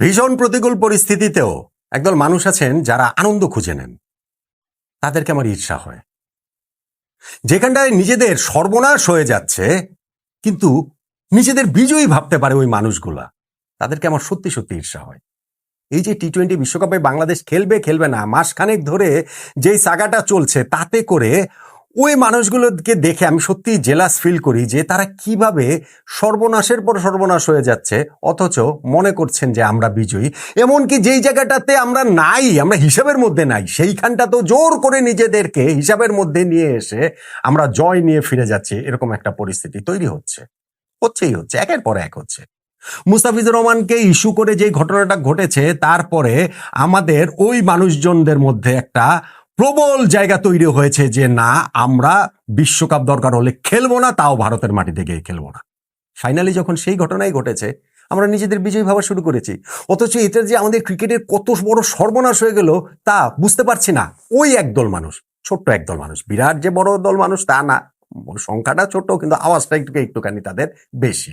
ভীষণ প্রতিকূল পরিস্থিতিতেও একদল মানুষ আছেন যারা আনন্দ খুঁজে নেন। তাদেরকে আমার ঈর্ষা হয়। যেখানটায় নিজেদের সর্বনাশ হয়ে যাচ্ছে, কিন্তু নিজেদের বিজয়ী ভাবতে পারে ওই মানুষগুলা, তাদেরকে আমার সত্যি সত্যি ঈর্ষা হয়। এই যে টি টোয়েন্টি বিশ্বকাপে বাংলাদেশ খেলবে খেলবে না, মাসখানেক ধরে যেই সাগাটা চলছে, তাতে করে ওই মানুষগুলোকে দেখে আমি সত্যি জেলাস ফিল করি যে তারা কীভাবে সর্বনাশের পর সর্বনাশ হয়ে যাচ্ছে, অথচ মনে করছেন যে আমরা বিজয়ী। এমনকি যেই জায়গাটাতে আমরা নাই, আমরা হিসাবের মধ্যে নাই, সেইখানটা তো জোর করে নিজেদেরকে হিসাবের মধ্যে নিয়ে এসে আমরা জয় নিয়ে ফিরে যাচ্ছি, এরকম একটা পরিস্থিতি তৈরি হচ্ছে। হচ্ছেই হচ্ছে, একের পর এক হচ্ছে। মুস্তাফিজুর রহমানকে ইস্যু করে যে ঘটনাটা ঘটেছে, তারপরে আমাদের ওই মানুষজনদের মধ্যে একটা প্রবল জায়গা তৈরি হয়েছে যে না, আমরা বিশ্বকাপ দরকার হলে খেলব না, তাও ভারতের মাটিতে গিয়ে খেলব না। ফাইনালি যখন সেই ঘটনাই ঘটেছে, আমরা নিজেদের বিজয়ী ভাবা শুরু করেছি। অথচ এটা যে আমাদের ক্রিকেটের কত বড় সর্বনাশ হয়ে গেল, তা বুঝতে পারছি না। ওই একদল মানুষ, ছোট্ট একদল মানুষ, বিরাট যে বড় দল মানুষ তা না। সংখ্যাটা ছোট কিন্তু আওয়াজটা একটু একটুখানি তাদের বেশি।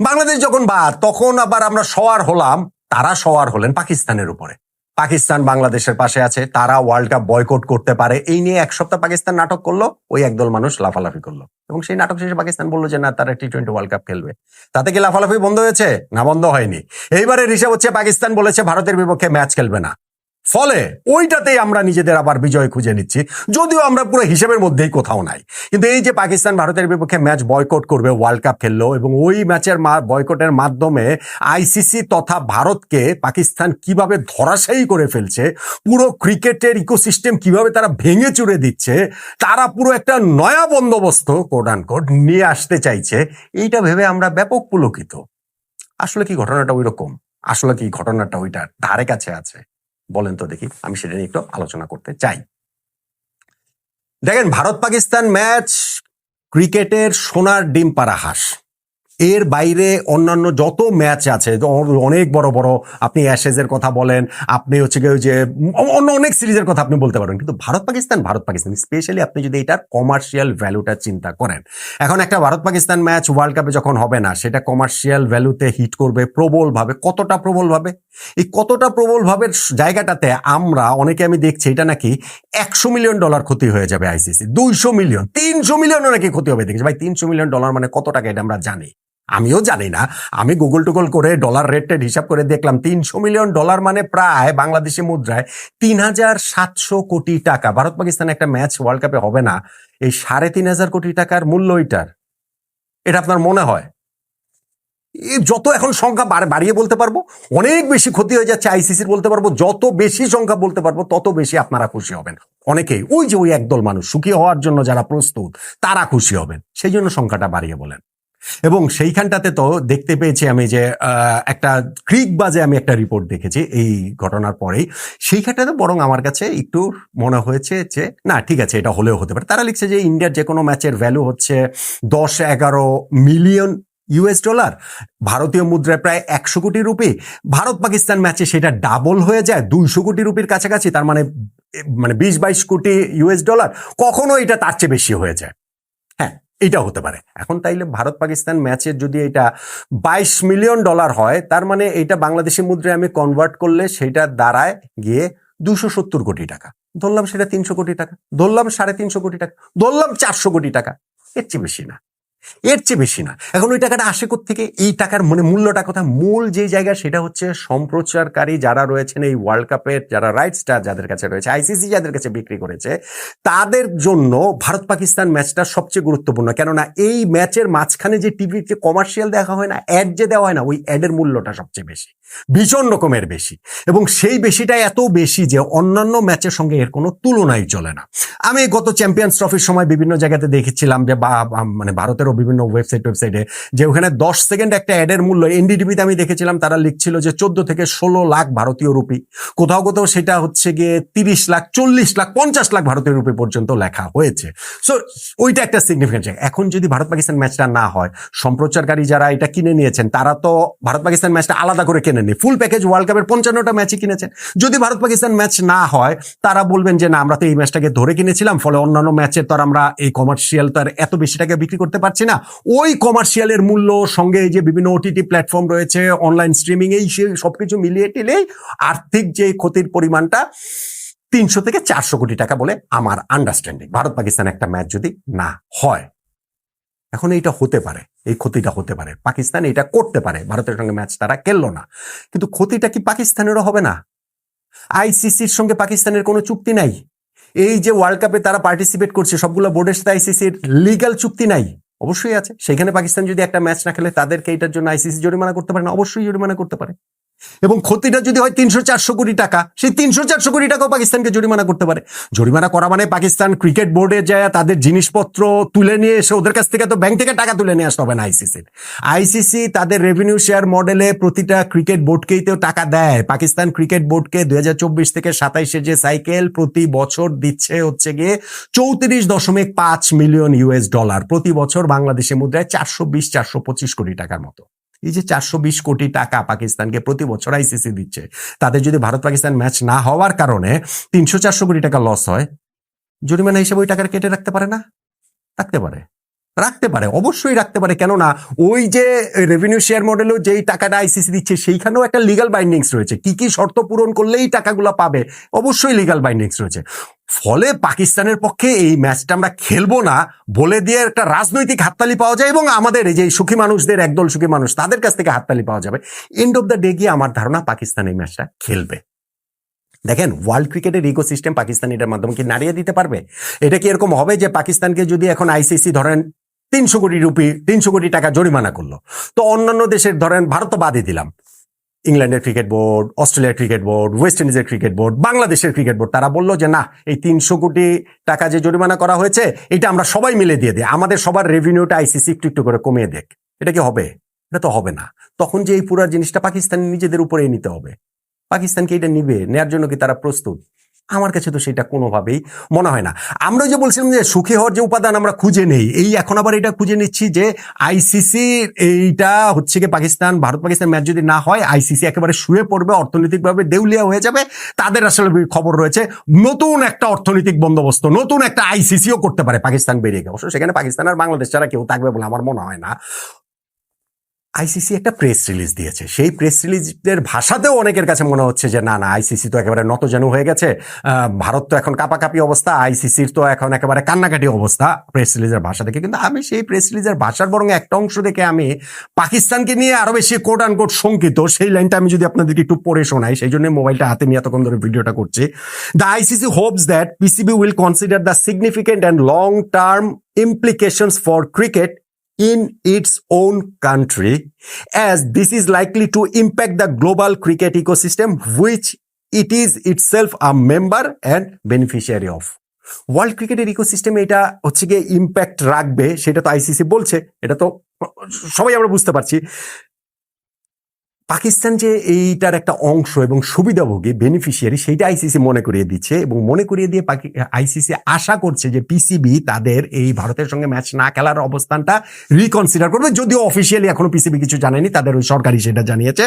বাংলাদেশ যখন বাদ, তখন আবার আমরা সওয়ার হলাম, তারা সওয়ার হলেন পাকিস্তানের উপরে। পাকিস্তান বাংলাদেশের পাশে আছে, তারা ওয়ার্ল্ড কাপ বয়কট করতে পারে। এই নিয়ে এক সপ্তাহ পাকিস্তান নাটক করল, ওই একদল মানুষ লাফালাফি করল। এবং সেই নাটক শেষে পাকিস্তান বলল যে, না, তারা টি টোয়েন্টি ওয়ার্ল্ড কাপ খেলবে। তাতে কি লাফালাফি বন্ধ হয়েছে? না, বন্ধ হয়নি। এইবারে হিসাব হচ্ছে, পাকিস্তান বলেছে, ভারতের বিপক্ষে ম্যাচ খেলবে না। ফলে ওইটাতেই আমরা নিজেদের আবার বিজয় খুঁজে নিচ্ছি। যদিও আমরা পুরো হিসেবের মধ্যেই কোথাও নাই। কিন্তু এই যে পাকিস্তান ভারতের বিপক্ষে ম্যাচ বয়কট করবে ওয়ার্ল্ড কাপ খেললো এবং ওই ম্যাচের বয়কটের মাধ্যমে আইসিসি তথা ভারতকে পাকিস্তান কীভাবে ধরাশায়ী করে ফেলছে, পুরো ক্রিকেটের ইকোসিস্টেম কীভাবে তারা ভেঙে চুরে দিচ্ছে, তারা পুরো একটা নয়া বন্দোবস্ত কোড কোড নিয়ে আসতে চাইছে, এইটা ভেবে আমরা ব্যাপক পুলকিত। আসলে কি ঘটনাটা ওই রকম আসলে কি ঘটনাটা ওইটার ধারে কাছে আছে? বলেন তো দেখি, আমি সেটা নিয়ে একটু আলোচনা করতে চাই। দেখেন ভারত পাকিস্তান ম্যাচ ক্রিকেটের সোনার ডিম পাড়া হাঁস। এর বাইরে অন্যান্য যত ম্যাচ আছে অনেক বড় বড় আপনি অ্যাশেজের কথা বলেন, আপনি হচ্ছে ওই যে অন্য অনেক সিরিজের কথা আপনি বলতে পারেন। কিন্তু ভারত পাকিস্তান ভারত পাকিস্তান স্পেশালি আপনি যদি এটার কমার্শিয়াল ভ্যালুটা চিন্তা করেন। এখন একটা ভারত পাকিস্তান ম্যাচ ওয়ার্ল্ড কাপে যখন হবে না, সেটা কমার্শিয়াল ভ্যালুতে হিট করবে প্রবলভাবে। কতটা প্রবলভাবে? এই কতটা প্রবলভাবে জায়গাটাতে আমরা, অনেকে আমি দেখছি, এটা নাকি একশো মিলিয়ন ডলার ক্ষতি হয়ে যাবে আইসিসি দুইশো মিলিয়ন তিনশো মিলিয়নও নাকি ক্ষতি হবে। দেখছি ভাই, তিনশো মিলিয়ন ডলার মানে কত টাকা এটা আমরা জানি। আমিও জানি না। আমি গুগল টুগল করে ডলার রেট হিসাব করে দেখলাম, তিনশো মিলিয়ন ডলার মানে প্রায় বাংলাদেশি মুদ্রায় তিন হাজার সাতশো কোটি টাকা। ভারত পাকিস্তান একটা ম্যাচ ওয়ার্ল্ড কাপে হবে না। এই সাড়ে তিন হাজার কোটি টাকার মূল্য এটার। এটা আপনার মনে হয়? যত এখন সংখ্যা বাড়িয়ে বলতে পারব, অনেক বেশি ক্ষতি হয়ে যাচ্ছে আইসিসির বলতে পারব, যত বেশি সংখ্যা বলতে পারব, তত বেশি আপনারা খুশি হবেন। অনেকেই, ওই যে ওই একদল মানুষ, সুখী হওয়ার জন্য যারা প্রস্তুত, তারা খুশি হবেন। সেই জন্য সংখ্যাটা বাড়িয়ে বলেন। এবং সেইখানটাতে তো দেখতে পেয়েছি আমি যে একটা ক্রিক বাজে আমি একটা রিপোর্ট দেখেছি এই ঘটনার পরেই। সেইখানটাতে বরং আমার কাছে একটু মনে হয়েছে যে, না, ঠিক আছে, এটা হলেও হতে পারে। তারা লিখছে যে, ইন্ডিয়ার যে কোনো ম্যাচের ভ্যালু হচ্ছে দশ, এগারো মিলিয়ন ইউএস ডলার ভারতীয় মুদ্রায় প্রায় একশো কোটি রুপি। ভারত পাকিস্তান ম্যাচে সেটা ডাবল হয়ে যায়, দুইশো কোটি রুপির কাছাকাছি। তার মানে মানে বিশ, বাইশ কোটি ইউএস ডলার কখনো এটা তার চেয়ে বেশি হয়ে যায়। এটা হতে পারে। এখন তাইলে ভারত পাকিস্তান ম্যাচের যদি এটা বাইশ মিলিয়ন ডলার হয়, তার মানে এটা বাংলাদেশি মুদ্রায় আমি কনভার্ট করলে সেটা দাঁড়ায় গিয়ে দুশো সত্তর কোটি টাকা। ধরলাম সেটা তিনশো কোটি টাকা, ধরলাম সাড়ে তিনশো কোটি টাকা, ধরলাম চারশো কোটি টাকা, এর চেয়ে বেশি না। এর চেয়ে বেশি না। এখন ওই টাকাটা আসে থেকে এই টাকার মানে মূল্যটা কথা মূল যে জায়গা সেটা হচ্ছে সম্প্রচারকারী যারা রয়েছেন এই ওয়ার্ল্ড কাপের যারা রাইটসটা যাদের কাছে রয়েছে আইসিসি যাদের কাছে বিক্রি করেছে, তাদের জন্য ভারত পাকিস্তান ম্যাচটা সবচেয়ে গুরুত্বপূর্ণ। কেননা এই ম্যাচের মাঝখানে যে টিভিতে কমার্শিয়াল দেখা হয় না অ্যাড যে দেওয়া হয় না, ওই অ্যাডের মূল্যটা সবচেয়ে বেশি, ভীষণ রকমের বেশি। এবং সেই বেশিটা এত বেশি যে অন্যান্য ম্যাচের সঙ্গে এর কোনো তুলনাই চলে না। আমি গত চ্যাম্পিয়ন্স ট্রফির সময় বিভিন্ন জায়গাতে দেখেছিলাম যে বা মানে ভারতেরও বিভিন্ন ওয়েবসাইট ওয়েবসাইটে যে ওখানে দশ সেকেন্ড একটা অ্যাডের মূল্য এনডিটিভিতে আমি দেখেছিলাম, তারা লিখছিল যে চোদ্দ থেকে ষোলো লাখ ভারতীয় রুপি। কোথাও কোথাও সেটা হচ্ছে গিয়ে তিরিশ লাখ, চল্লিশ লাখ, পঞ্চাশ লাখ ভারতীয় রুপি পর্যন্ত লেখা হয়েছে। সো ওইটা একটা সিগনিফিকেন্ট এখন যদি ভারত পাকিস্তান ম্যাচটা না হয়, সম্প্রচারকারী যারা এটা কিনে নিয়েছেন, তারা তো ভারত পাকিস্তান ম্যাচটা আলাদা করে কেনেনি ফুল প্যাকেজ ওয়ার্ল্ড কাপের পঞ্চান্নটা ম্যাচই কিনেছেন। যদি ভারত পাকিস্তান ম্যাচ না হয়, তারা বলবেন যে, না, আমরা তো এই ম্যাচটাকে ধরে কিনেছিলাম, ফলে অন্যান্য ম্যাচের তো আমরা এই কমার্শিয়াল তো আর এত বেশি টাকা বিক্রি করতে পারছি পাচ্ছি না। ওই কমার্শিয়ালের মূল্য, সঙ্গে যে বিভিন্ন ওটিটি প্ল্যাটফর্ম রয়েছে অনলাইন স্ট্রিমিং এই সে- সবকিছু মিলিয়ে টিলেই আর্থিক যে ক্ষতির পরিমাণটা, তিনশো থেকে চারশো কোটি টাকা বলে আমার আন্ডারস্ট্যান্ডিং ভারত পাকিস্তান একটা ম্যাচ যদি না হয়, এখন এইটা হতে পারে, এই ক্ষতিটা হতে পারে। পাকিস্তান এটা করতে পারে, ভারতের সঙ্গে ম্যাচ তারা খেললো না। কিন্তু ক্ষতিটা কি পাকিস্তানেরও হবে না? আইসিসির সঙ্গে পাকিস্তানের কোনো চুক্তি নাই। এই যে ওয়ার্ল্ড কাপে তারা পার্টিসিপেট করছে, সবগুলো বোর্ডের সাথে আইসিসির লিগাল চুক্তি নাই। অবশ্যই আছে। সেখানে পাকিস্তান যদি একটা ম্যাচ না খেলে তাদেরকে এটার জন্য আইসিসি জরিমানা করতে পারে না, অবশ্যই জরিমানা করতে পারে। এবং ক্ষতিটা যদি হয় তিনশো চারশো কোটি টাকা, সেই তিনশো চারশো কোটি টাকাও পাকিস্তানকে জরিমানা করতে পারে। জরিমানা করা মানে পাকিস্তান ক্রিকেট বোর্ডে যায়, তাদের জিনিসপত্র তুলে নিয়ে এসে ওদের কাছ থেকে তো ব্যাংক থেকে টাকা তুলে নিয়ে আসতে হবে না আইসিসির আইসিসি তাদের রেভিনিউ শেয়ার মডেলে প্রতিটা ক্রিকেট বোর্ডকেই তো টাকা দেয়। পাকিস্তান ক্রিকেট বোর্ডকে দুই হাজার চব্বিশ থেকে সাতাইশে যে সাইকেল প্রতি বছর দিচ্ছে হচ্ছে গিয়ে চৌত্রিশ দশমিক পাঁচ মিলিয়ন ইউএস ডলার প্রতি বছর বাংলাদেশের মুদ্রায় চারশো বিশ, চারশো পঁচিশ কোটি টাকার মতো। এই যে চারশো বিশ কোটি টাকা পাকিস্তানকে প্রতি বছর আইসিসি দিচ্ছে, তাদের যদি ভারত পাকিস্তান ম্যাচ না হওয়ার কারণে তিনশো চারশো কোটি টাকা লস হয়, জরিমানা হিসেবে ওই টাকার কেটে রাখতে পারে না? রাখতে পারে। রাখতে পারে, অবশ্যই রাখতে পারে। কেননা ওই যে রেভিনিউ শেয়ার মডেলেও যেই টাকাটা আইসিসি দিচ্ছে, সেইখানেও একটা লিগাল বাইন্ডিংস রয়েছে। কি কি শর্ত পূরণ করলেই টাকাগুলো পাবে, অবশ্যই লিগাল বাইন্ডিংস রয়েছে। ফলে পাকিস্তানের পক্ষে এই ম্যাচটা আমরা খেলব না বলে দিয়ে একটা রাজনৈতিক হাততালি পাওয়া যায় এবং আমাদের এই যে সুখী মানুষদের, একদল সুখী মানুষ, তাদের কাছ থেকে হাততালি পাওয়া যাবে। এন্ড অফ দ্য ডে গিয়ে আমার ধারণা পাকিস্তান এই ম্যাচটা খেলবে। দেখেন ওয়ার্ল্ড ক্রিকেটের ইকো সিস্টেম পাকিস্তান এটার মাধ্যমে কি নাড়িয়ে দিতে পারবে? এটা কি এরকম হবে যে পাকিস্তানকে যদি এখন আইসিসি ধরেন তিনশো কোটি রুপি, তিনশো কোটি টাকা জরিমানা করল। তো অন্যান্য দেশের ধরেন ভারত তো বাদই দিলাম। ইংল্যান্ডের ক্রিকেট বোর্ড অস্ট্রেলিয়ার ক্রিকেট বোর্ড ওয়েস্ট ইন্ডিজের ক্রিকেট বোর্ড বাংলাদেশের ক্রিকেট বোর্ড তারা বলল যে, না, এই তিনশো কোটি টাকা যে জরিমানা করা হয়েছে, এটা আমরা সবাই মিলে দিয়ে দিই। আমাদের সবার রেভিনিউটা আইসিসি একটু একটু করে কমিয়ে দেখ এটা কি হবে? এটা তো হবে না। তখন যে এই পুরো জিনিসটা পাকিস্তান নিজেদের উপরে নিতে হবে। পাকিস্তানকে এটা নিবে? নেয়ার জন্য কি তারা প্রস্তুত? আমার কাছে তো সেটা কোনোভাবেই মনে হয় না। আমরা যে বলছিলাম যে সুখী হওয়ার যে উপাদান আমরা খুঁজে নেই, এই এখন আবার এটা খুঁজে নিচ্ছি যে আইসিসি এইটা হচ্ছে কি পাকিস্তান, ভারত, পাকিস্তান ম্যাচ যদি না হয় আইসিসি একেবারে শুয়ে পড়বে, অর্থনৈতিকভাবে দেউলিয়া হয়ে যাবে, তাদের আসলে খবর রয়েছে, নতুন একটা অর্থনৈতিক বন্দোবস্ত, নতুন একটা আইসিসিও করতে পারে পাকিস্তান বেরিয়ে গেছে অবশ্য সেখানে পাকিস্তান আর বাংলাদেশ ছাড়া কেউ থাকবে বলে আমার মনে হয় না। আইসিসি একটা প্রেস রিলিজ দিয়েছে। সেই প্রেস রিলিজের ভাষাতেও অনেকের কাছে মনে হচ্ছে যে, না না আইসিসি তো একেবারে নতজানু হয়ে গেছে। ভারত তো এখন কাপাকাপি অবস্থা আইসিসির তো এখন একেবারে কান্নাকাটি অবস্থা প্রেস রিলিজের ভাষা দেখে। কিন্তু আমি সেই প্রেস রিলিজের ভাষার বরং একটা অংশ দেখে আমি পাকিস্তানকে নিয়ে আরও বেশি কোট আন কোট শঙ্কিত। সেই লাইনটা আমি যদি আপনাদেরকে একটু পড়ে শোনাই, সেই জন্য মোবাইলটা হাতে নিয়ে এতক্ষণ ধরে ভিডিওটা করছি। The ICC hopes that PCB will consider the significant and long term implications for cricket in its own country as this is likely to impact the global cricket ecosystem which it is itself a member and beneficiary of world ক্রিকেটের ইকোসিস্টেমে এটা হচ্ছে গিয়ে impact রাখবে সেটা তো ICC বলছে এটা তো সবাই আমরা বুঝতে পারছি পাকিস্তান যে এইটার একটা অংশ এবং সুবিধাভোগী বেনিফিশিয়ারি সেইটা আইসিসি মনে করিয়ে দিচ্ছে এবং মনে করিয়ে দিয়ে আইসিসি আশা করছে যে পিসিবি তাদের এই ভারতের সঙ্গে ম্যাচ না খেলার অবস্থানটা রিকনসিডার করবে। যদিও অফিসিয়ালি এখনও পিসিবি কিছু জানেনি তাদের ওই সরকারি সেটা জানিয়েছে।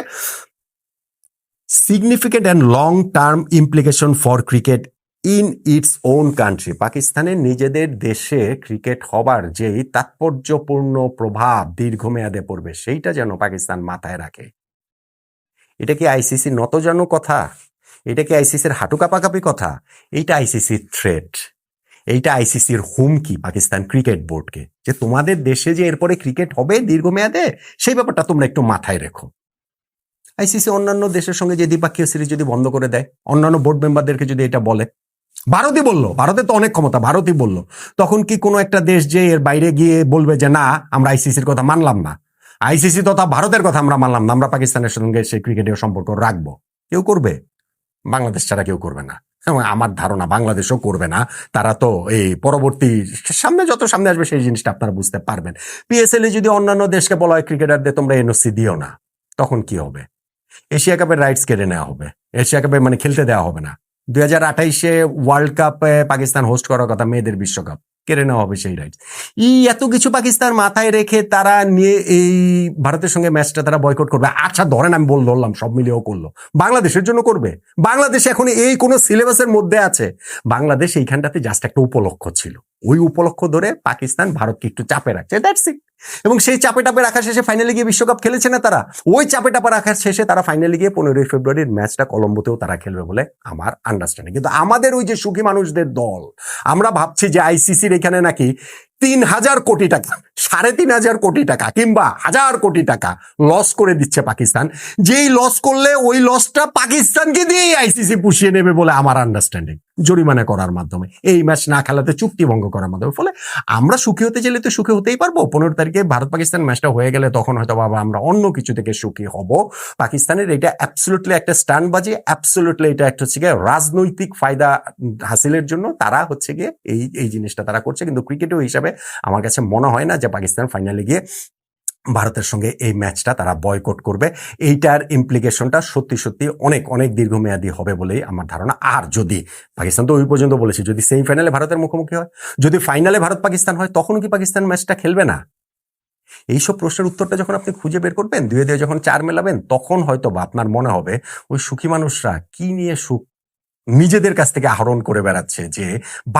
Significant and long term implication for cricket in its own country পাকিস্তানের নিজেদের দেশে ক্রিকেট হবার যেই তাৎপর্যপূর্ণ প্রভাব দীর্ঘমেয়াদে পড়বে, সেইটা যেন পাকিস্তান মাথায় রাখে। এটা কি আইসিসির নতজানু কথা? এটা কি আইসিসির হাঁটু কাপাকাপি কথা? এইটা আইসিসির থ্রেট এইটা আইসিসির হুমকি পাকিস্তান ক্রিকেট বোর্ডকে যে তোমাদের দেশে যে এরপরে ক্রিকেট হবে দীর্ঘমেয়াদে, সেই ব্যাপারটা তোমরা একটু মাথায় রেখো। আইসিসি অন্যান্য দেশের সঙ্গে যে দ্বিপাক্ষীয় সিরিজ যদি বন্ধ করে দেয়, অন্যান্য বোর্ড মেম্বারদেরকে যদি এটা বলে, ভারতই বলল, ভারতে তো অনেক ক্ষমতা, ভারতই বলল। তখন কি কোনো একটা দেশ যে এর বাইরে গিয়ে বলবে যে, না, আমরা আইসিসির কথা মানলাম না। আইসিসি তথা ভারতের কথা আমরা মানলাম না। আমরা পাকিস্তানের সঙ্গে সেই ক্রিকেটের সম্পর্ক রাখব। কেউ করবে? বাংলাদেশ ছাড়া কেউ করবে না। এবং আমার ধারণা বাংলাদেশও করবে না। তারা তো এই পরবর্তী সামনে যত সামনে আসবে সেই জিনিসটা আপনারা বুঝতে পারবেন। পিএসএল এ যদি অন্যান্য দেশকে বলা হয় ক্রিকেটারদের, তোমরা এনওসি দিও না। তখন কি হবে? এশিয়া কাপের রাইটস কেড়ে নেওয়া হবে। এশিয়া কাপে মানে খেলতে দেওয়া হবে না। দুই হাজার আঠাইশে ওয়ার্ল্ড কাপে পাকিস্তান হোস্ট করার কথা মেয়েদের বিশ্বকাপ। কেড়ে নেওয়া হবে সেই রাইট এই এত কিছু পাকিস্তান মাথায় রেখে তারা নিয়ে এই ভারতের সঙ্গে ম্যাচটা তারা বয়কট করবে। আচ্ছা ধরেন আমি বল ধরলাম, সব মিলিয়েও করল। বাংলাদেশের জন্য করবে। বাংলাদেশ এখন এই কোনো সিলেবাসের মধ্যে আছে। বাংলাদেশ এইখানটাতে জাস্ট একটা উপলক্ষ ছিল। ওই উপলক্ষ ধরে পাকিস্তান ভারতকে একটু চাপে রাখছে। দ্যাটস ইট এবং সেই চাপে টাপে রাখা শেষে ফাইনালে গিয়ে বিশ্বকাপ খেলেছে না তারা? ওই চাপে টাপে রাখার শেষে তারা ফাইনালে গিয়ে পনেরোই ফেব্রুয়ারির ম্যাচটা কলম্বোতেও তারা খেলবে বলে আমার আন্ডারস্ট্যান্ডিং কিন্তু আমাদের ওই যে সুখী মানুষদের দল, আমরা ভাবছি যে আইসিসির এখানে নাকি তিন হাজার কোটি টাকা, সাড়ে তিন হাজার কোটি টাকা কিংবা হাজার কোটি টাকা লস করে দিচ্ছে পাকিস্তান। যেই লস করলে ওই লসটা পাকিস্তানকে দিয়েই আইসিসি পুষিয়ে নেবে বলে আমার আন্ডারস্ট্যান্ডিং জরিমানা করার মাধ্যমে। এই ম্যাচ না খেলাতে চুক্তি ভঙ্গ করার মাধ্যমে। ফলে আমরা সুখী হতে চাইলে তো সুখী হতেই পারব। পনেরো তারিখে ভারত পাকিস্তান ম্যাচটা হয়ে গেলে তখন হয়তো বাবা আমরা অন্য কিছু থেকে সুখী হব। পাকিস্তানের এটা অ্যাবসলুটলি একটা স্ট্যান্ড বাজি অ্যাবসলুটলি এটা একটা হচ্ছে গিয়ে রাজনৈতিক ফায়দা হাসিলের জন্য তারা হচ্ছে গিয়ে এই এই জিনিসটা তারা করছে। কিন্তু ক্রিকেটও হিসাবে আমার কাছে মনে হয় না যে পাকিস্তান ফাইনালে গিয়ে ভারতের সঙ্গে এই ম্যাচটা তারা বয়কট করবে। এইটার ইমপ্লিকেশনটা সত্যি সত্যি অনেক অনেক দীর্ঘমেয়াদী হবে বলেই আমার ধারণা। আর যদি, পাকিস্তান তো ওই পর্যন্ত বলেছে, যদি সেমিফাইনালে ভারতের মুখোমুখি হয়, যদি ফাইনালে ভারত পাকিস্তান হয় তখন কি পাকিস্তান ম্যাচটা খেলবে না? এইসব প্রশ্নের উত্তরটা যখন আপনি খুঁজে বের করবেন, দুয়ে দুয়ে যখন চার মেলাবেন, তখন হয়তো বা আপনার মনে হবে, ওই সুখী মানুষরা কি নিয়ে সুখ নিজেদের কাছ থেকে আহরণ করে বেড়াচ্ছে যে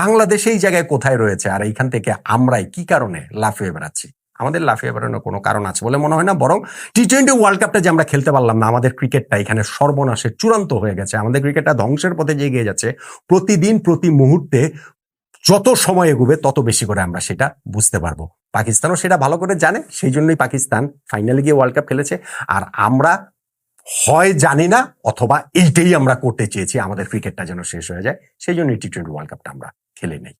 বাংলাদেশ এই জায়গায় কোথায় রয়েছে আর এইখান থেকে আমরাই কি কারণে লাফিয়ে বেড়াচ্ছি? আমাদের লাফিয়ে বেড়ানোর কোনো কারণ আছে বলে মনে হয় না, বরং টি টোয়েন্টি ওয়ার্ল্ড কাপটা যে আমরা খেলতে পারলাম না, আমাদের ক্রিকেটটা এখানে সর্বনাশের চূড়ান্ত হয়ে গেছে। আমাদের ক্রিকেটটা ধ্বংসের পথে যে এগিয়ে যাচ্ছে, প্রতিদিন, প্রতি মুহূর্তে যত সময় এগোবে, তত বেশি করে আমরা সেটা বুঝতে পারব। পাকিস্তানও সেটা ভালো করে জানে, সেই জন্যই পাকিস্তান ফাইনালে গিয়ে ওয়ার্ল্ড কাপ খেলেছে। আর আমরা হয় জানি না, অথবা এইটাই আমরা করতে চেয়েছি, আমাদের ক্রিকেটটা যেন শেষ হয়ে যায়। সেই জন্য টি টোয়েন্টি ওয়ার্ল্ড কাপটা আমরা খেলে নেই।